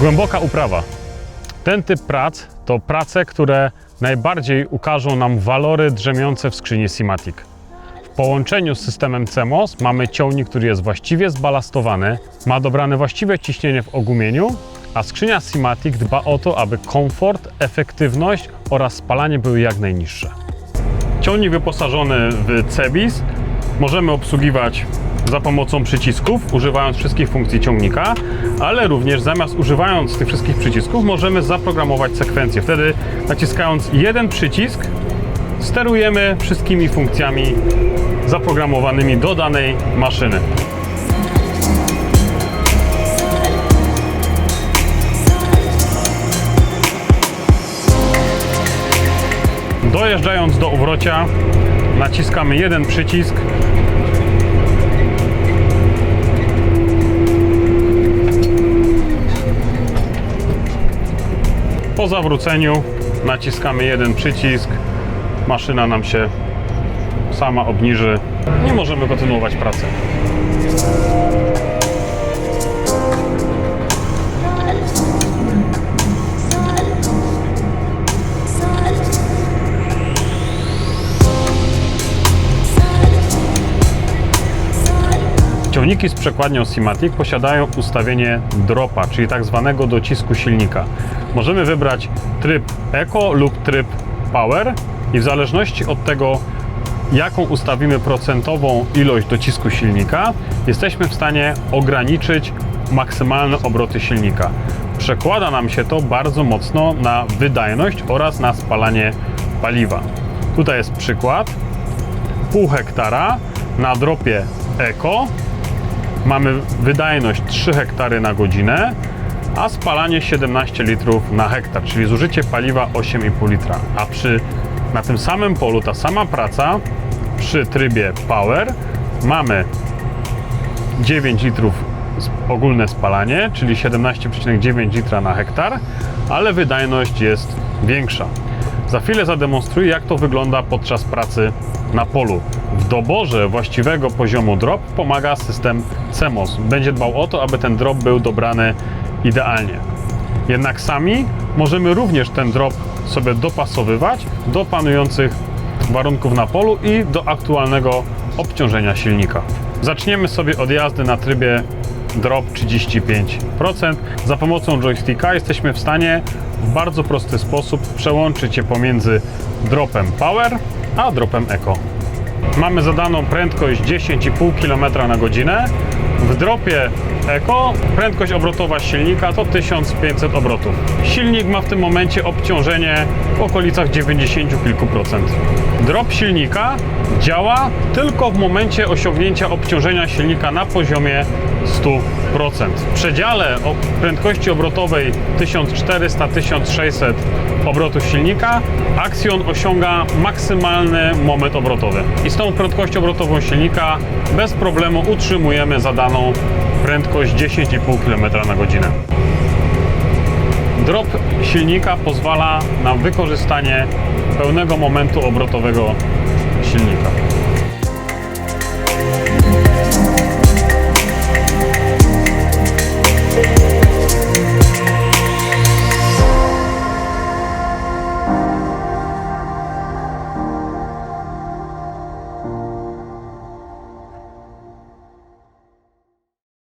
Głęboka uprawa. Ten typ prac to prace, które najbardziej ukażą nam walory drzemiące w skrzyni Simatic. W połączeniu z systemem CMOS mamy ciągnik, który jest właściwie zbalastowany, ma dobrane właściwe ciśnienie w ogumieniu, a skrzynia Simatic dba o to, aby komfort, efektywność oraz spalanie były jak najniższe. Ciągnik wyposażony w CEBIS możemy obsługiwać za pomocą przycisków, używając wszystkich funkcji ciągnika, ale również zamiast używając tych wszystkich przycisków możemy zaprogramować sekwencję. Wtedy naciskając jeden przycisk sterujemy wszystkimi funkcjami zaprogramowanymi do danej maszyny. Dojeżdżając do uwrocia naciskamy jeden przycisk Po zawróceniu naciskamy jeden przycisk, maszyna nam się sama obniży i możemy kontynuować pracę. Ciągniki z przekładnią Simatic posiadają ustawienie dropa, czyli tak zwanego docisku silnika. Możemy wybrać tryb Eco lub tryb Power i w zależności od tego, jaką ustawimy procentową ilość docisku silnika, jesteśmy w stanie ograniczyć maksymalne obroty silnika. Przekłada nam się to bardzo mocno na wydajność oraz na spalanie paliwa. Tutaj jest przykład. Pół hektara na dropie Eco mamy wydajność 3 hektary na godzinę, a spalanie 17 litrów na hektar, czyli zużycie paliwa 8,5 litra. A przy na tym samym polu ta sama praca przy trybie Power mamy 9 litrów ogólne spalanie, czyli 17,9 litra na hektar, ale wydajność jest większa. Za chwilę zademonstruję, jak to wygląda podczas pracy na polu. W doborze właściwego poziomu drop pomaga system CMOS. Będzie dbał o to, aby ten drop był dobrany idealnie. Jednak sami możemy również ten drop sobie dopasowywać do panujących warunków na polu i do aktualnego obciążenia silnika. Zaczniemy sobie od jazdy na trybie drop 35%. Za pomocą joysticka jesteśmy w stanie w bardzo prosty sposób przełączyć się pomiędzy dropem Power a dropem Eco. Mamy zadaną prędkość 10,5 km na godzinę. W dropie Eco prędkość obrotowa silnika to 1500 obrotów. Silnik ma w tym momencie obciążenie w okolicach 90 kilku procent. Drop silnika działa tylko w momencie osiągnięcia obciążenia silnika na poziomie 100%. W przedziale o prędkości obrotowej 1400-1600 obrotów silnika Axion osiąga maksymalny moment obrotowy. I z tą prędkością obrotową silnika bez problemu utrzymujemy zadaną prędkość 10,5 km na godzinę. Drop silnika pozwala na wykorzystanie pełnego momentu obrotowego silnika.